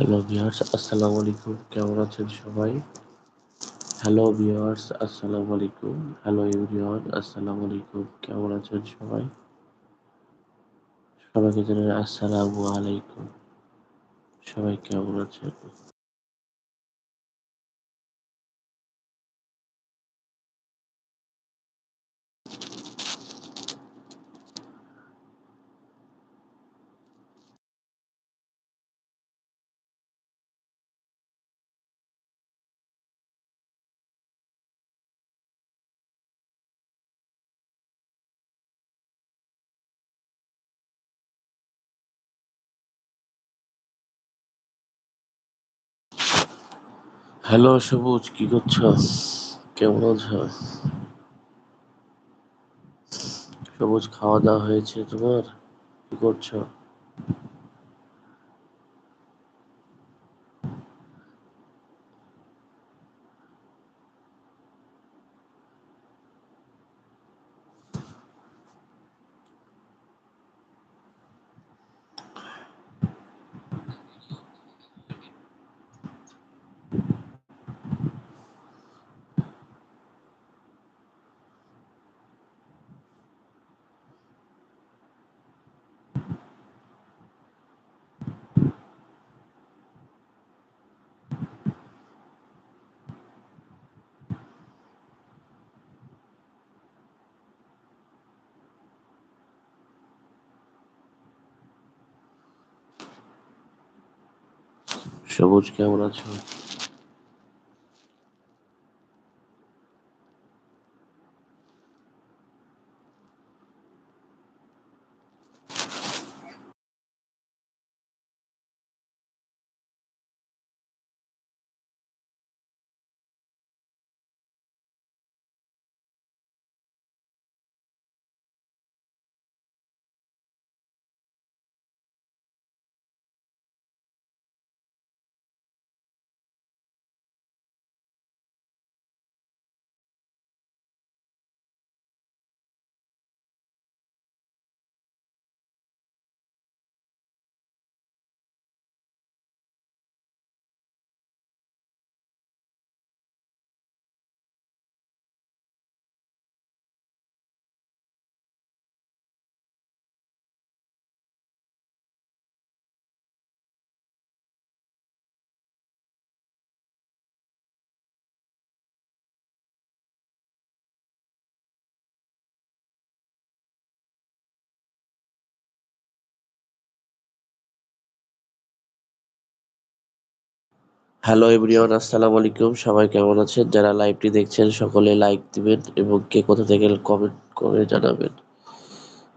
Hello viewers আসসালামু আলাইকুম কেমন আছেন সবাই? হ্যালো ভিউয়ার্স আসসালামু আলাইকুম হ্যালো এভরিওয়ান আসসালামু আলাইকুম কেমন আছেন সবাই? সবাইকে জানাই আসসালামু আলাইকুম। সবাই কেমন আছেন? হ্যালো সবুজ কি করছ কেমন আছস? সবুজ খাওয়া দাওয়া হয়েছে তোমার? কি করছ? সবুজ কেমন আছো? হ্যালো এভরিওয়ান, আসসালামু আলাইকুম। সবাই কেমন আছেন? যারা লাইভটি দেখছেন, সকলে লাইক দিবেন এবং কে কোথা থেকে কমেন্ট করে জানাবেন।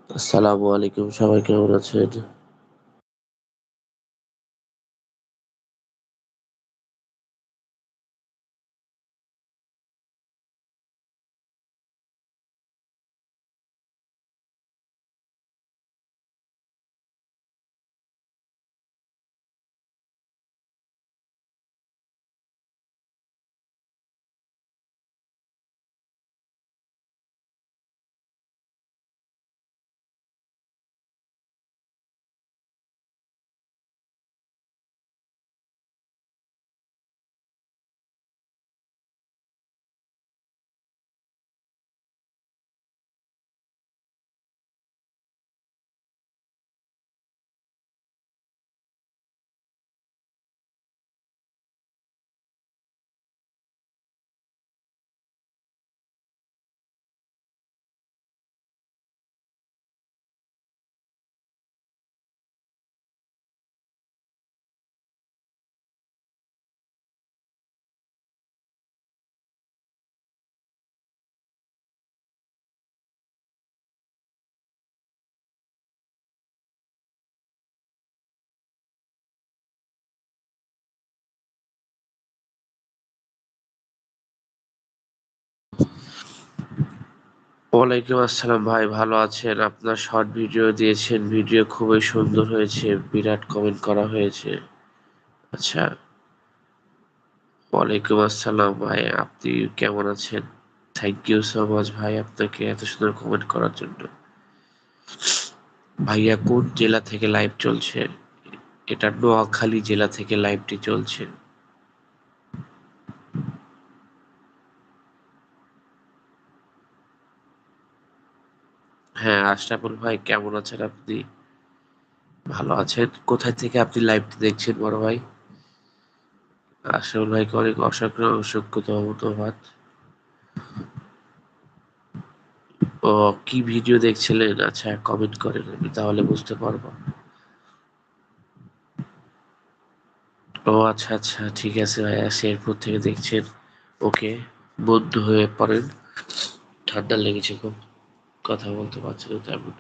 আসসালামু আলাইকুম, সবাই কেমন আছেন? ওয়ালাইকুম আসসালাম ভাই, ভালো আছেন? আপনার শর্ট ভিডিও দিয়েছেন, ভিডিও খুবই সুন্দর হয়েছে, বিরাট কমেন্ট করা হয়েছে। আচ্ছা ওয়ালাইকুম আসসালাম ভাই, আপনি কেমন আছেন? থ্যাংক ইউ সো মাচ ভাই, আপনাকে এত সুন্দর কমেন্ট করার জন্য। ভাইয়া কোন জেলা থেকে লাইভ চলছে? এটা নোয়াখালী জেলা থেকে লাইভটি চলছে। হ্যাঁ আশরাফুল ভাই, কেমন আছেন আপনি? ভালো আছেন। কোথায় থেকে আপনি লাইভটি দেখছেন, বড় ভাই? আশরাফুল ভাইকে অনেক অসংখ্য অসংখ্য ধন্যবাদ। ও, কি ভিডিও দেখছিলেন? আচ্ছা কমেন্ট করেন, আমি তাহলে বুঝতে পারব। ও আচ্ছা আচ্ছা ঠিক আছে ভাইয়া, শেরপুর থেকে দেখছেন। ওকে, বন্ধু হয়ে পড়েন। ঠান্ডা লেগেছে খুব। কথা বলতে পারছি না তেমন।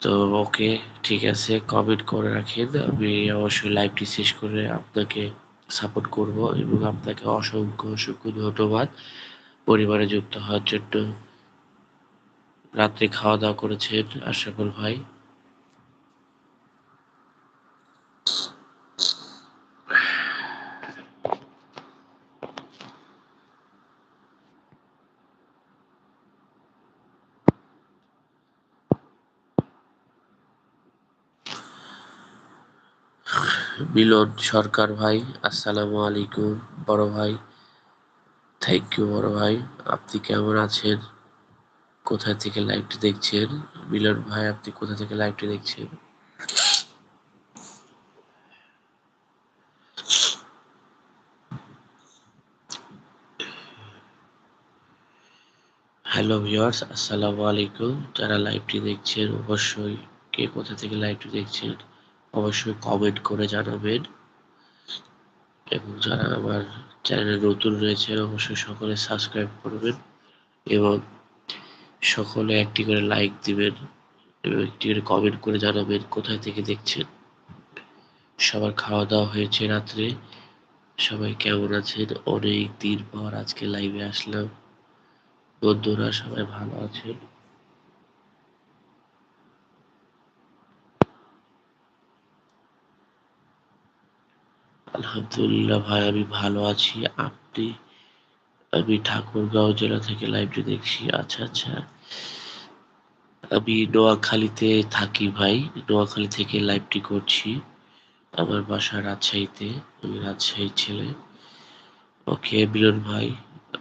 তো ওকে ঠিক আছে কমেন্ট করে রাখেন আমি অবশ্যই লাইভটি শেষ করে আপনাকে সাপোর্ট করব এবং আপনাকে অসংখ্য অসংখ্য ধন্যবাদ। পরিবারে যুক্ত হওয়ার জন্য। রাত্রে খাওয়া দাওয়া করেছেন আশরাফুল ভাই। মিলন সরকার ভাই, আসসালামু আলাইকুম বড় ভাই। থ্যাংক ইউ বড় ভাই। আপনি কেমন আছেন? কোথা থেকে লাইভটি দেখছেন? মিলন ভাই, আপনি কোথা থেকে লাইভটি দেখছেন? হ্যালো ভিউয়ার্স আসসালামু আলাইকুম। যারা লাইভটি দেখছেন, অবশ্যই কে কোথা থেকে লাইভটি দেখছেন? অবশ্যই কমেন্ট করে জানাবেন। এবং যারা আমার চ্যানেলে নতুন রয়েছে, অবশ্যই সকলে সাবস্ক্রাইব করবেন এবং সকলে একটি করে লাইক দিবেন এবং একটি করে কমেন্ট করে জানাবেন কোথায় থেকে দেখছেন। সবার খাওয়া দাওয়া হয়েছে রাত্রে। সবাই কেমন আছেন? অনেক দিন পর আজকে লাইভে আসলাম। বন্ধুরা, সবাই ভালো আছেন? আলহামদুলিল্লাহ ভাই, আমি ভালো আছি। আপনি, আমি ঠাকুরগাঁও জেলা থেকে লাইভটি দেখছি। আচ্ছা আচ্ছা। আমি নোয়াখালীতে থাকি ভাই। নোয়াখালী থেকে লাইভটি করছি আমার বাসা রাজশাহীতে, আমি রাজশাহীর ছেলে। ওকে, মিলন ভাই,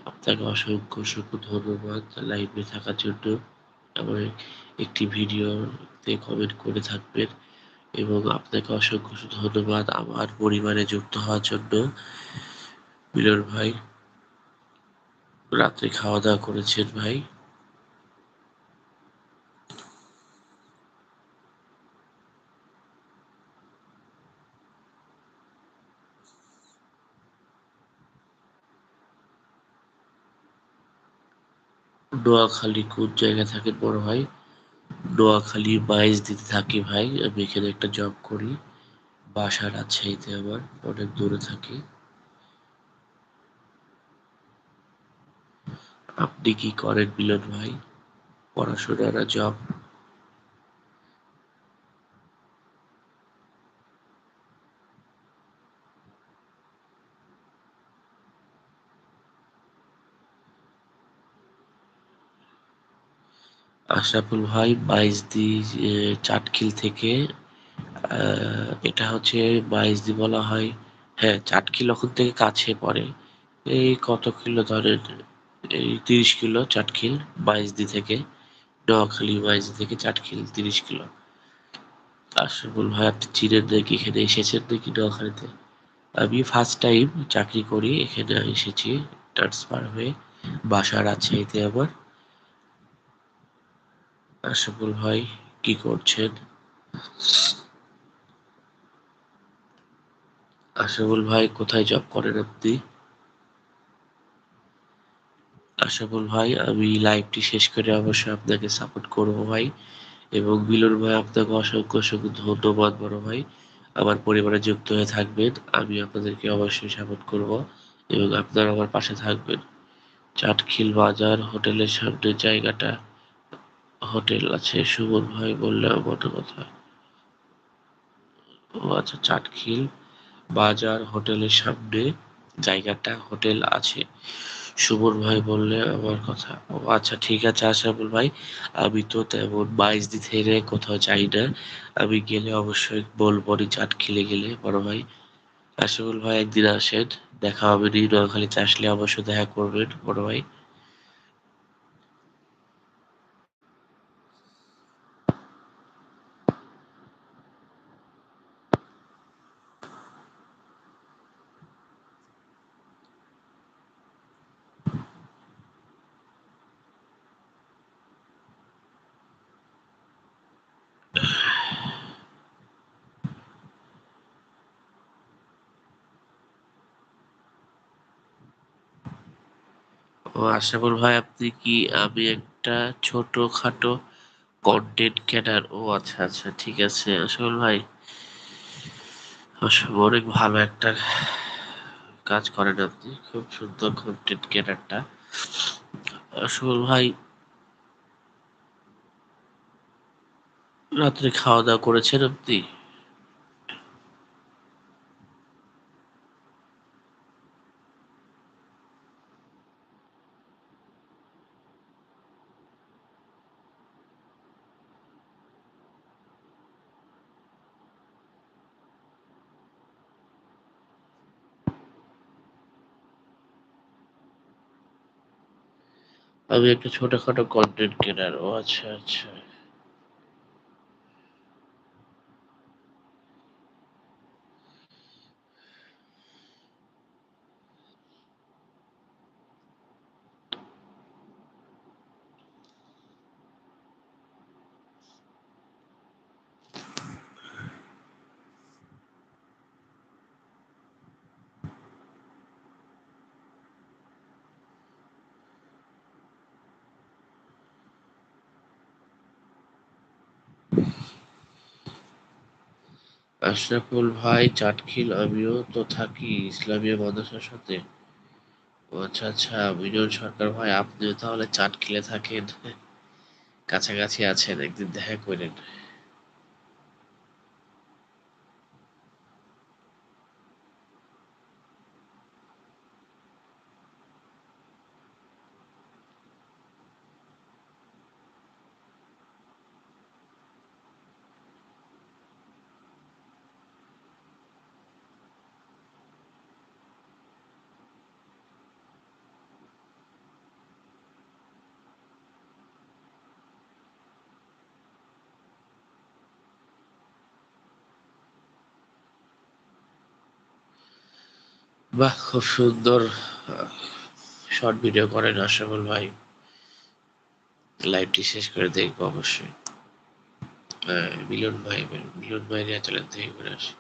আপনাকে অসংখ্য অসংখ্য ধন্যবাদ লাইভে থাকার জন্য। আমার একটি ভিডিওতে কমেন্ট করে থাকবেন। এবং আপনাকে অসংখ্য ধন্যবাদ আমার পরিবারে যুক্ত হওয়ার জন্য। মিলন ভাই, রাত্রে খাওয়া দাওয়া করেছেন ভাই। নোয়াখালী কোন জায়গায় থাকেন বড় ভাই? নোয়াখালী মাইজ দিতে থাকি ভাই। আমি এখানে একটা জব করি। বাসা রাজশাহীতে আমার অনেক দূরে থাকি। আপনি কি করেন মিলন ভাই? পড়াশোনা না জব আশরাফুল ভাই বাইশদি চাটখিল থেকে এটা হচ্ছে বাইশদি বলা হয়। হ্যাঁ চাটখিল ওখান থেকে কাছে পড়ে। এই কত কিলো ধরেন এই তিরিশ কিলো চাটখিল বাইশদি থেকে, নোয়াখালী বাইশদি থেকে চাটখিল তিরিশ কিলো। আশরাফুল ভাই, আপনি চিনেন নাকি? এখানে এসেছেন নাকি নোয়াখালীতে? আমি ফার্স্ট টাইম চাকরি করি, এখানে এসেছি ট্রান্সফার হয়ে বাসা রাজশাহীতে আমার। আশরাফুল ভাই কি করছেন? আশরাফুল ভাই, কোথায় জব করেন আপনি? আশরাফুল ভাই, আমি লাইভটি শেষ করে অবশ্যই আপনাকে সাপোর্ট করব ভাই এবং মিলন ভাই, আপনাকে অসংখ্য অসংখ্য ধন্যবাদ বড় ভাই। আমার পরিবারে যুক্ত হয়ে থাকবেন, আমি আপনাদেরকে অবশ্যই সাপোর্ট করব এবং আপনারা আমার পাশে থাকবেন। চাটখিল বাজার হোটেলের সামনে জায়গাটা হোটেল আছে সুমন ভাই বললে মনে কথা ও আচ্ছা চাটখিল বাজার হোটেলের সামনে, জায়গাটা হোটেল আছে। সুমন ভাই বললে আমার কথা। ও আচ্ছা ঠিক আছে আশরাফুল ভাই, আমি তো তেমন বাইশ থেকে কোথাও যাই না। আমি গেলে অবশ্যই বলব চাট খেলে গেলে, বড় ভাই। আশরাফুল ভাই একদিন আসেন, দেখা হবে নি, নোয়াখালীতে আসলে অবশ্যই দেখা করবেন, বড় ভাই। ও আশরাফুল ভাই, আপনি কি আমি একটা ছোটখাটো কন্টেন্ট ক্রিয়েটর ও আচ্ছা আচ্ছা ঠিক আছে। আশরাফুল ভাই অনেক ভালো একটা কাজ করেন আপনি, খুব সুন্দর কন্টেন্ট ক্রিয়েটরটা আশরাফুল ভাই, রাত্রে খাওয়া দাওয়া করেছেন আপনি? আমি একটা ছোটখাটো কন্টেন্ট ক্রিয়েটর ও আচ্ছা আচ্ছা। আশরাফুল ভাই, চাটখিল আমিও তো থাকি ইসলামী মাদ্রাসার সাথে। আচ্ছা আচ্ছা মিজন সরকার ভাই, আপনিও তাহলে চাটখিলে থাকেন। কাছাকাছি আছেন, একদিন দেখা করেন। বাহ, খুব সুন্দর শর্ট ভিডিও করেন আশাফুল ভাই। লাইভটি শেষ করে দেখব অবশ্যই। মিলন ভাই মিলন ভাই নিয়ে চলেন থেকে ঘুরে আসি।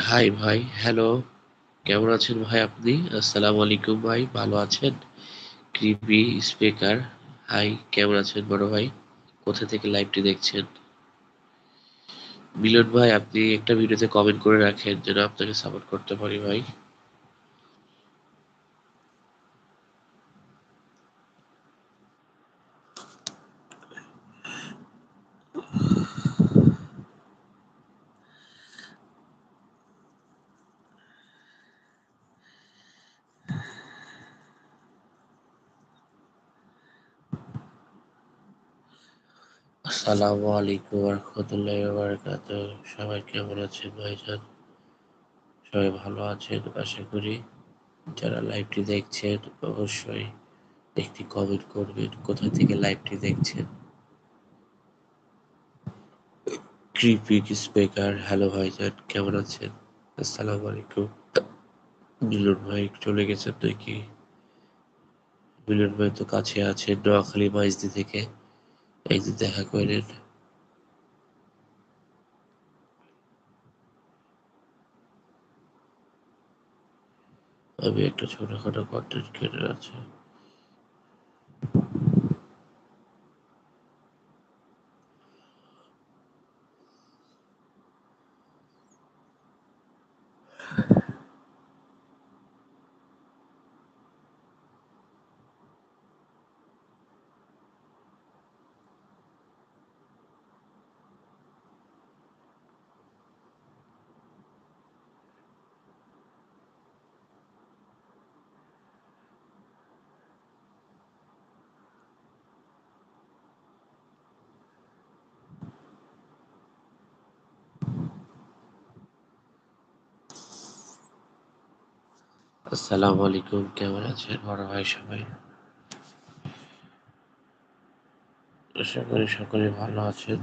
হাই ভাই। হ্যালো কেমন আছেন ভাই আপনি? আসসালামু আলাইকুম ভাই। ভালো আছেন? কৃপি স্পিকার হাই কেমন আছেন বড় ভাই? কোথা থেকে লাইভটি দেখছেন? মিলন ভাই, আপনি একটা ভিডিওতে কমেন্ট করে রাখেন যেন আপনাকে সাপোর্ট করতে পারি ভাই। আসসালামু আলাইকুম রহমতুল্লাহ বারাকাত সবাই কেমন আছেন ভাইজান? সবাই ভালো আছেন? আশা করি যারা লাইভটি দেখছেন অবশ্যই একটি কমেন্ট করবেন। কোথা থেকে লাইভটি দেখছেন? ক্রিপিক স্পিকার হ্যালো ভাইজান, কেমন আছেন? আসসালামু আলাইকুম। মিলন ভাই চলে গেছেন নাকি? মিলন ভাই তো কাছে আছে নোয়াখালী মাইজদি থেকে। একদিন দেখা করেন আমি একটা ছোটখাটো কন্টেন্ট ক্রিয়েটার আছে। আসসালামু আলাইকুম কেমন আছেন? বড় ভাই সবাই? আশা করি সকলে ভালো আছেন।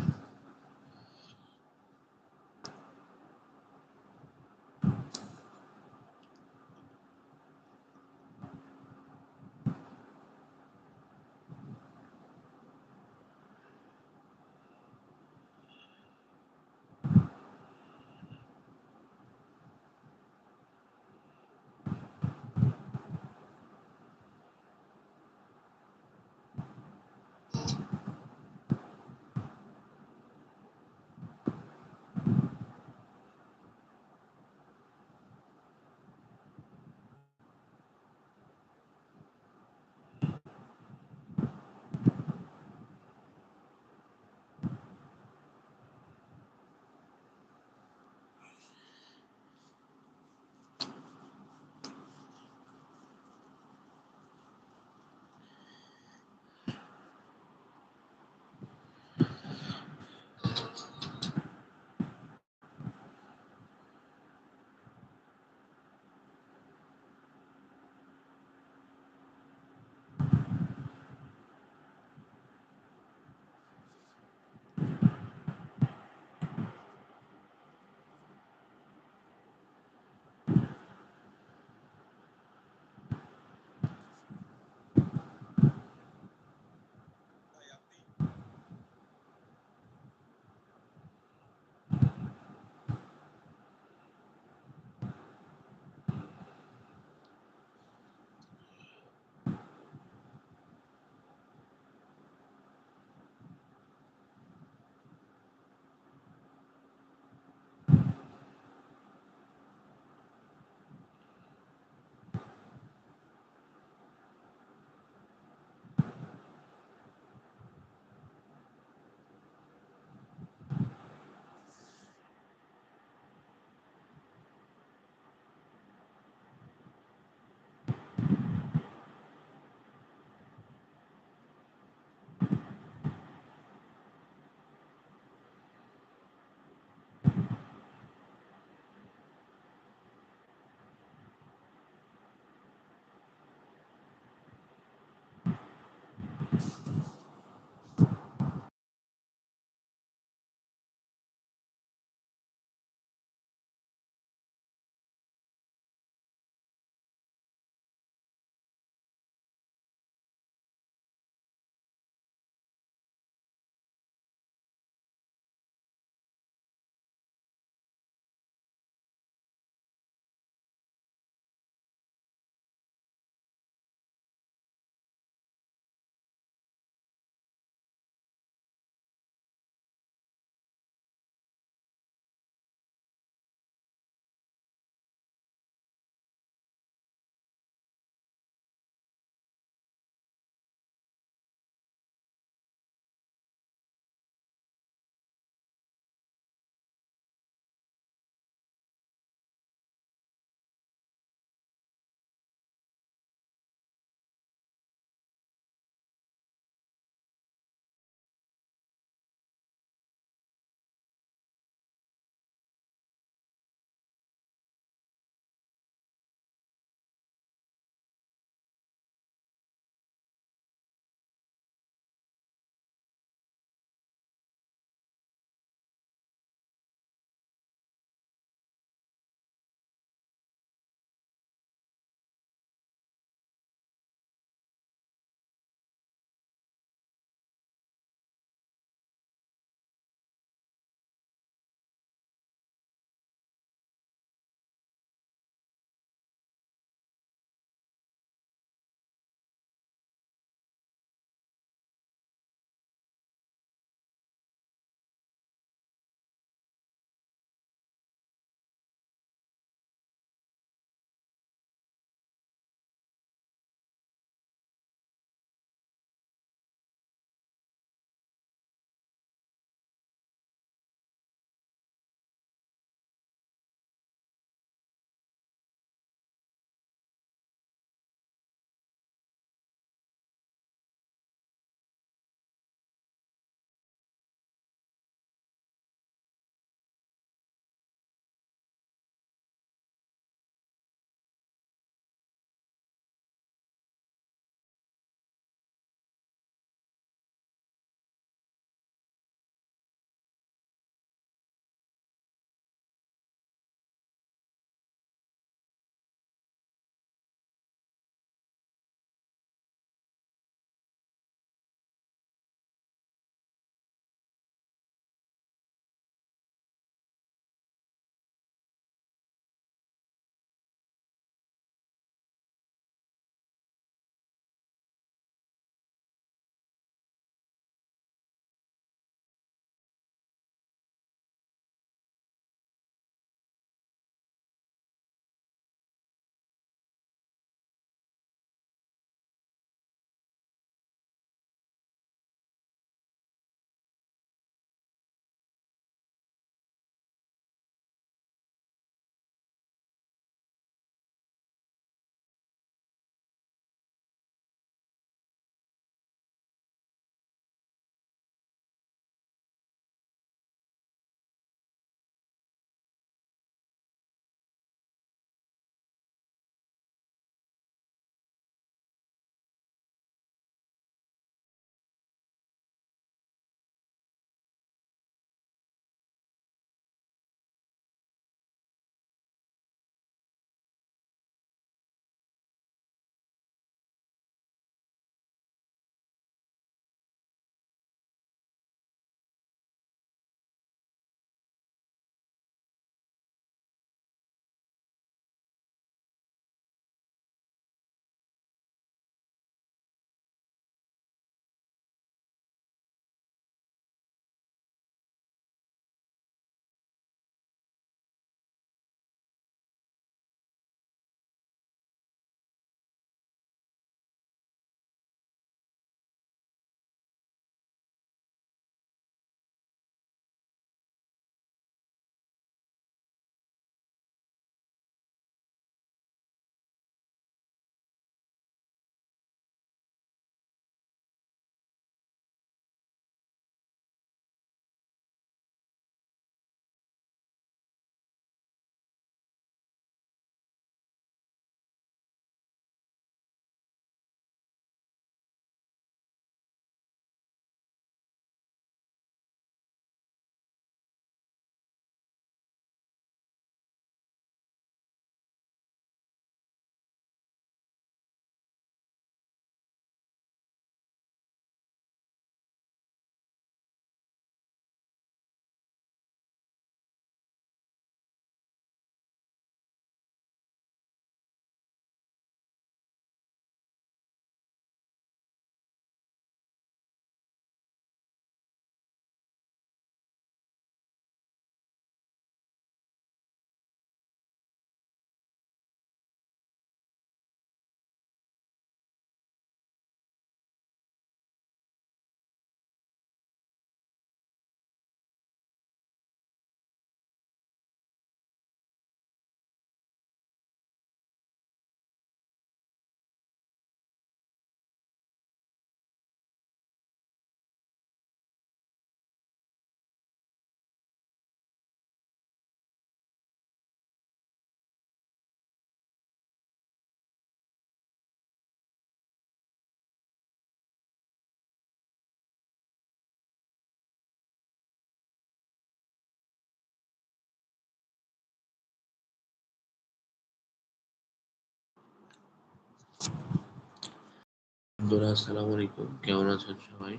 বন্ধুরা আসসালামু আলাইকুম। কেমন আছেন সবাই?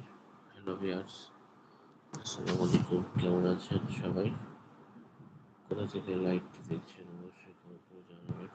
হ্যালো ভিয়ার্স আসসালামু আলাইকুম। কেমন আছেন সবাই? কোথা থেকে লাইভটি দেখছেন অবশ্যই কমেন্ট করে জানাবেন।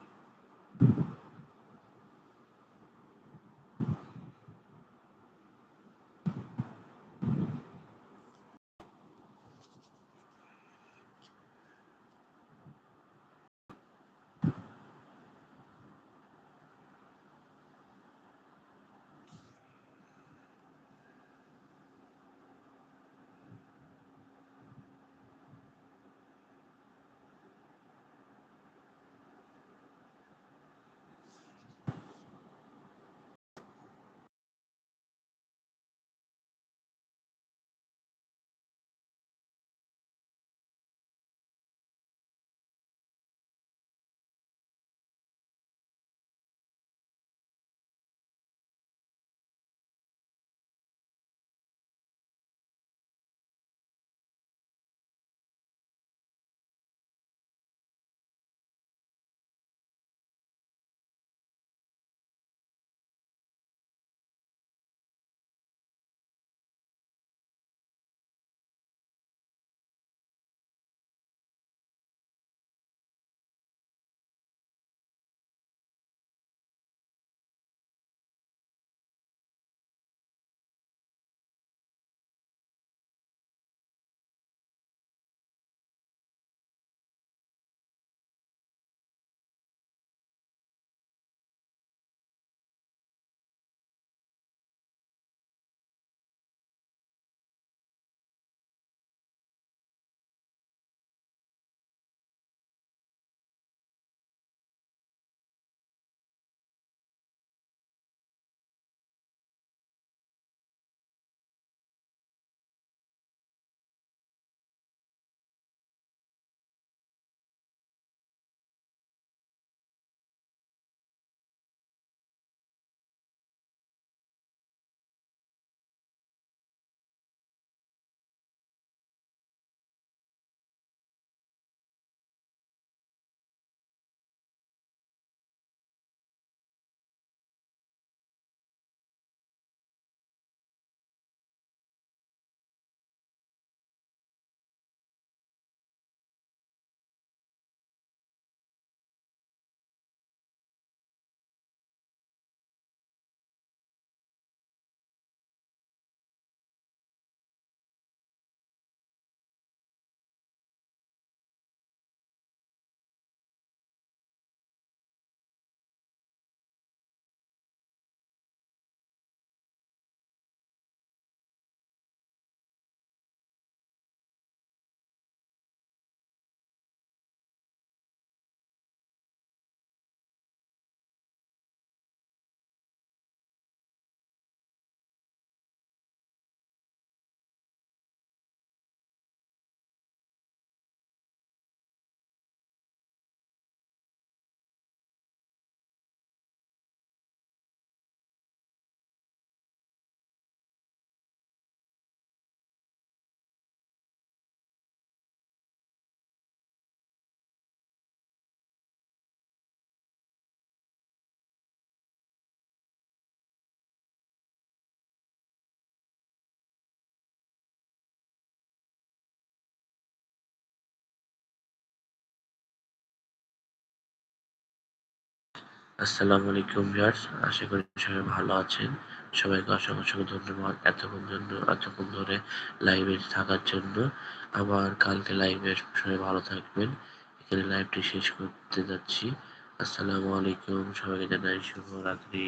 আসসালামু আলাইকুম ভিউয়ার্স, আশা করি সবাই ভালো আছেন। সবাইকে অসংখ্য অসংখ্য ধন্যবাদ এতক্ষণ জন্য, এতক্ষণ ধরে লাইভে থাকার জন্য। আবার কালকে লাইভে সবাই ভালো থাকবেন। এখানে লাইভটি শেষ করতে যাচ্ছি। আসসালামু আলাইকুম, সবাইকে জানাই শুভরাত্রি।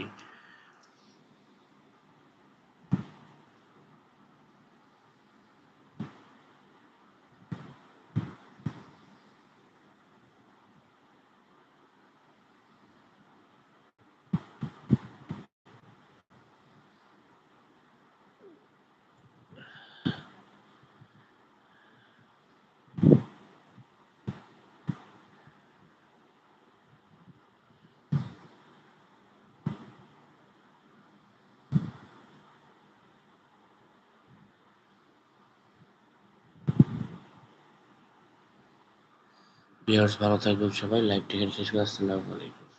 ভিউয়ার্স ভালো থাকবেন সবাই। লাইভ এখানে শেষ করে আসসালামু আলাইকুম।